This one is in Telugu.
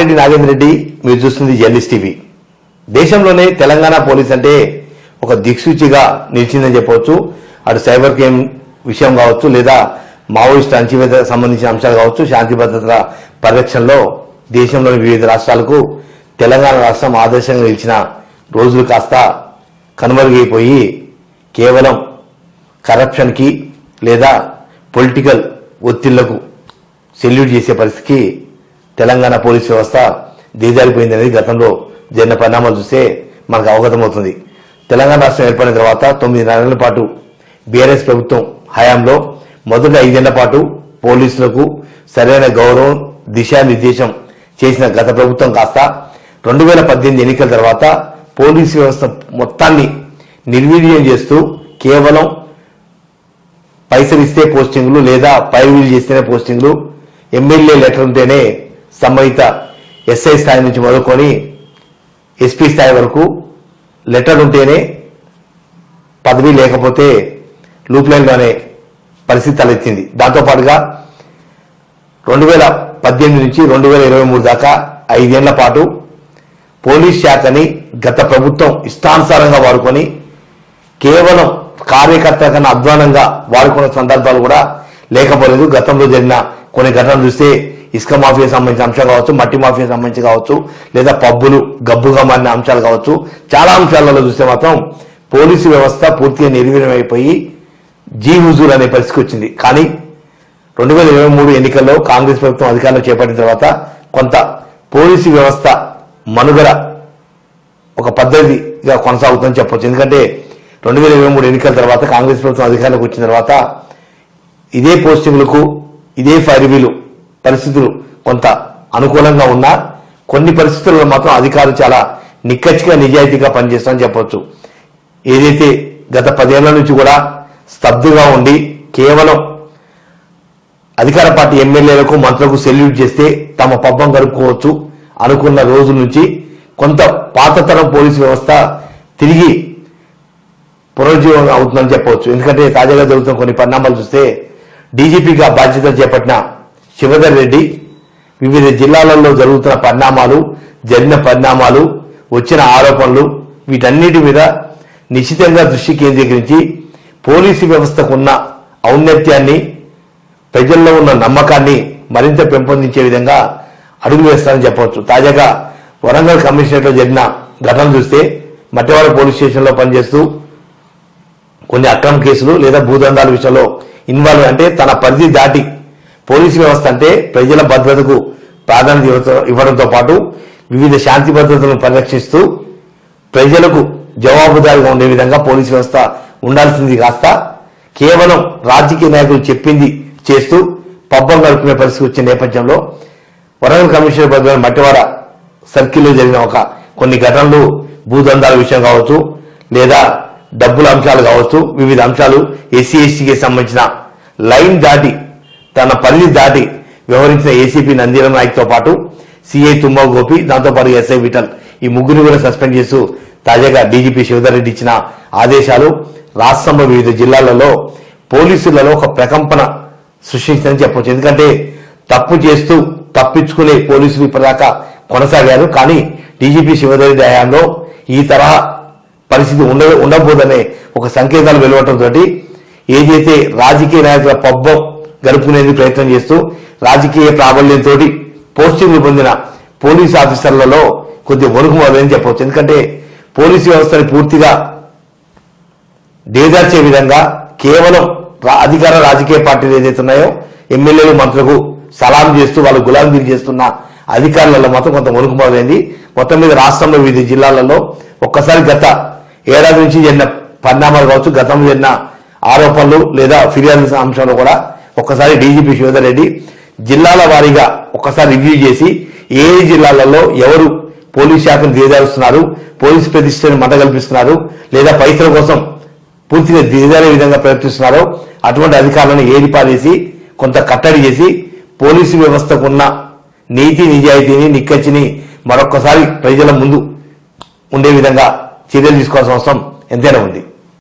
మారెడ్డి నాగేంద్ర రెడ్డి మీరు చూస్తుంది జర్నలిస్ట్ టీవీ. దేశంలోనే తెలంగాణ పోలీస్ అంటే ఒక దిక్సూచిగా నిలిచిందని చెప్పవచ్చు. అటు సైబర్ క్రైమ్ విషయం కావచ్చు లేదా మావోయిస్ట్ అణచివేత సంబంధించిన అంశాలు కావచ్చు శాంతి భద్రతల పరిరక్షణలో దేశంలోని వివిధ రాష్ట్రాలకు తెలంగాణ రాష్ట్రం ఆదర్శంగా నిలిచిన రోజులు కాస్త కనుమరుగైపోయి కేవలం కరప్షన్కి లేదా పొలిటికల్ ఒత్తిళ్ళకు సెల్యూట్ చేసే పరిస్థితికి తెలంగాణ పోలీస్ వ్యవస్థ దిగజారిపోయిందనేది గతంలో జరిగిన పరిణామాలు చూస్తే మనకు అవగతమవుతుంది. తెలంగాణ రాష్ట్రం ఏర్పడిన తర్వాత తొమ్మిది నెలల పాటు బీఆర్ఎస్ ప్రభుత్వం హయాంలో మొదటి ఐదేళ్ళ పాటు పోలీసులకు సరైన గౌరవం దిశానిర్దేశం చేసిన గత ప్రభుత్వం కాస్త రెండు వేల పద్దెనిమిది ఎన్నికల తర్వాత పోలీసు వ్యవస్థ మొత్తాన్ని నిర్వీర్యం చేస్తూ కేవలం పైసలు ఇస్తే పోస్టింగ్లు లేదా పైరువీలు చేస్తేనే పోస్టింగ్లు ఎమ్మెల్యే లెటర్ ఉంటేనే సంబంధిత ఎస్ఐ స్థాయి నుంచి మొదలుకొని ఎస్పీ స్థాయి వరకు లెటర్ ఉంటేనే పదవి లేకపోతే లూప్లైన్లో అనే పరిస్థితి తలెత్తింది. దాంతోపాటుగా రెండు వేల పద్దెనిమిది నుంచి రెండు వేల ఇరవై మూడు దాకా ఐదేళ్ళ పాటు పోలీస్ శాఖని గత ప్రభుత్వం ఇష్టానుసారంగా వాడుకొని కేవలం కార్యకర్త కన్నా అధ్వానంగా వాడుకున్న సందర్భాలు కూడా లేకపోలేదు. గతంలో జరిగిన కొన్ని ఘటనలు చూస్తే ఇసుక మాఫియా సంబంధించిన అంశం కావచ్చు మట్టి మాఫియా సంబంధించి కావచ్చు లేదా పబ్బులు గబ్బుగా మారిన అంశాలు కావచ్చు చాలా అంశాలలో చూస్తే మాత్రం పోలీసు వ్యవస్థ పూర్తిగా నిర్వీర్యమైపోయి జీ హుజూర్ అనే పరిస్థితి వచ్చింది. కానీ రెండు వేల ఇరవై మూడు ఎన్నికల్లో కాంగ్రెస్ ప్రభుత్వం అధికారంలో చేపట్టిన తర్వాత కొంత పోలీసు వ్యవస్థ మనుగడ ఒక పద్ధతిగా కొనసాగుతుందని చెప్పొచ్చు. ఎందుకంటే రెండు వేల ఇరవై మూడు ఎన్నికల తర్వాత కాంగ్రెస్ ప్రభుత్వం అధికారంలోకి వచ్చిన తర్వాత ఇదే పోస్టింగ్లకు ఇదే ఫైర్వీలు పరిస్థితులు కొంత అనుకూలంగా ఉన్నా కొన్ని పరిస్థితుల్లో మాత్రం అధికారులు చాలా నిక్కచ్చిగా నిజాయితీగా పనిచేస్తామని చెప్పొచ్చు. ఏదైతే గత పదేళ్ళ నుంచి కూడా స్తబ్దుగా ఉండి కేవలం అధికార పార్టీ ఎమ్మెల్యేలకు మంత్రులకు సెల్యూట్ చేస్తే తమ పబ్బం గడుపుకోవచ్చు అనుకున్న రోజు నుంచి కొంత పాతతరం పోలీసు వ్యవస్థ తిరిగి పునరుజ్జీవం అవుతుందని చెప్పవచ్చు ఎందుకంటే తాజాగా జరుగుతున్న కొన్ని పరిణామాలు చూస్తే డీజీపీగా బాధ్యతలు చేపట్టిన శివధర్ రెడ్డి వివిధ జిల్లాలలో జరుగుతున్న పరిణామాలు జరిగిన పరిణామాలు వచ్చిన ఆరోపణలు వీటన్నిటి మీద నిశ్చితంగా దృష్టి కేంద్రీకరించి పోలీసు వ్యవస్థకు ఉన్న ఔన్నత్యాన్ని ప్రజల్లో ఉన్న నమ్మకాన్ని మరింత పెంపొందించే విధంగా అడుగులు వేస్తారని చెప్పవచ్చు. తాజాగా వరంగల్ కమిషనరేట్లో జరిగిన ఘటన చూస్తే మట్టివాడ పోలీస్ స్టేషన్లో పనిచేస్తూ కొన్ని అక్రమ కేసులు లేదా భూదందాల విషయంలో ఇన్వాల్వ్ అంటే తన పరిధి దాటి పోలీసు వ్యవస్థ అంటే ప్రజల భద్రతకు ప్రాధాన్యత ఇవ్వడంతో పాటు వివిధ శాంతి భద్రతలను పరిరక్షిస్తూ ప్రజలకు జవాబుదారీగా ఉండే విధంగా పోలీసు వ్యవస్థ ఉండాల్సింది కాస్త కేవలం రాజకీయ నాయకులు చెప్పింది చేస్తూ పబ్బం గడుపుకునే పరిస్థితి వచ్చిన నేపథ్యంలో వరంగల్ కమిషనర్ పరిధిలో మట్టివాడ సర్కిల్లో జరిగిన ఒక కొన్ని ఘటనలు భూదందాల విషయం కావచ్చు లేదా డబ్బుల అంశాలు కావచ్చు వివిధ అంశాలు ఎస్సీ ఎస్టీకి సంబంధించిన లైన్ దాటి తన పరిధి దాటి వ్యవహరించిన ఏసీపీ నందిరం నాయక్తో పాటు సిఐ తుమ్మ గోపి దాంతోపాటు ఎస్ఐ విఠల్ ఈ ముగ్గురిని కూడా సస్పెండ్ చేస్తూ తాజాగా డీజీపీ శివధర్ రెడ్డి ఇచ్చిన ఆదేశాలు రాష్ట్రంలో వివిధ జిల్లాలలో పోలీసులలో ఒక ప్రకంపన సృష్టించిందని చెప్పవచ్చు ఎందుకంటే తప్పు చేస్తూ తప్పించుకునే పోలీసులు ఇప్పటిదాకా కొనసాగారు. కానీ డీజీపీ శివధర్ రెడ్డి హయాంలో ఈ తరహా పరిస్థితి ఉండ ఉండబోదనే ఒక సంకేతాలు వెలువటంతో ఏదైతే రాజకీయ నాయకుల పబ్బం గడుపుకునేందుకు ప్రయత్నం చేస్తూ రాజకీయ ప్రాబల్యంతో పోస్టింగ్లు పొందిన పోలీసు ఆఫీసర్లలో కొద్దిగా వణుకు మొదలని చెప్పవచ్చు. ఎందుకంటే పోలీసు వ్యవస్థని పూర్తిగా డేదార్చే విధంగా కేవలం అధికార రాజకీయ పార్టీలు ఏదైతే ఉన్నాయో ఎమ్మెల్యేలు మంత్రులకు సలాం చేస్తూ వాళ్ళు గులాంగిరి చేస్తున్న అధికారులలో మాత్రం కొంత వణుకు మొదలైంది మొత్తం మీద రాష్ట్రంలో వివిధ జిల్లాలలో ఒక్కసారి గత ఏడాది నుంచి జరిగిన పరిణామాలు కావచ్చు గతంలో జరిగిన ఆరోపణలు లేదా ఫిర్యాదు అంశంలో కూడా ఒక్కసారి డీజీపీ శివధర్ రెడ్డి జిల్లాల వారీగా ఒక్కసారి రివ్యూ చేసి ఏ జిల్లాలలో ఎవరు పోలీస్ శాఖను దిగజారుస్తున్నారు పోలీస్ ప్రతిష్టని మంట కల్పిస్తున్నారు లేదా పైసల కోసం పూర్తిగా దిగజారే విధంగా ప్రయత్నిస్తున్నారో అటువంటి అధికారులను ఏరిపారేసి కొంత కట్టడి చేసి పోలీసు వ్యవస్థకున్న నీతి నిజాయితీని నిక్కచ్చిని మరొక్కసారి ప్రజల ముందు ఉండే విధంగా చర్యలు తీసుకోవాల్సిన అవసరం ఎంతైనా ఉంది.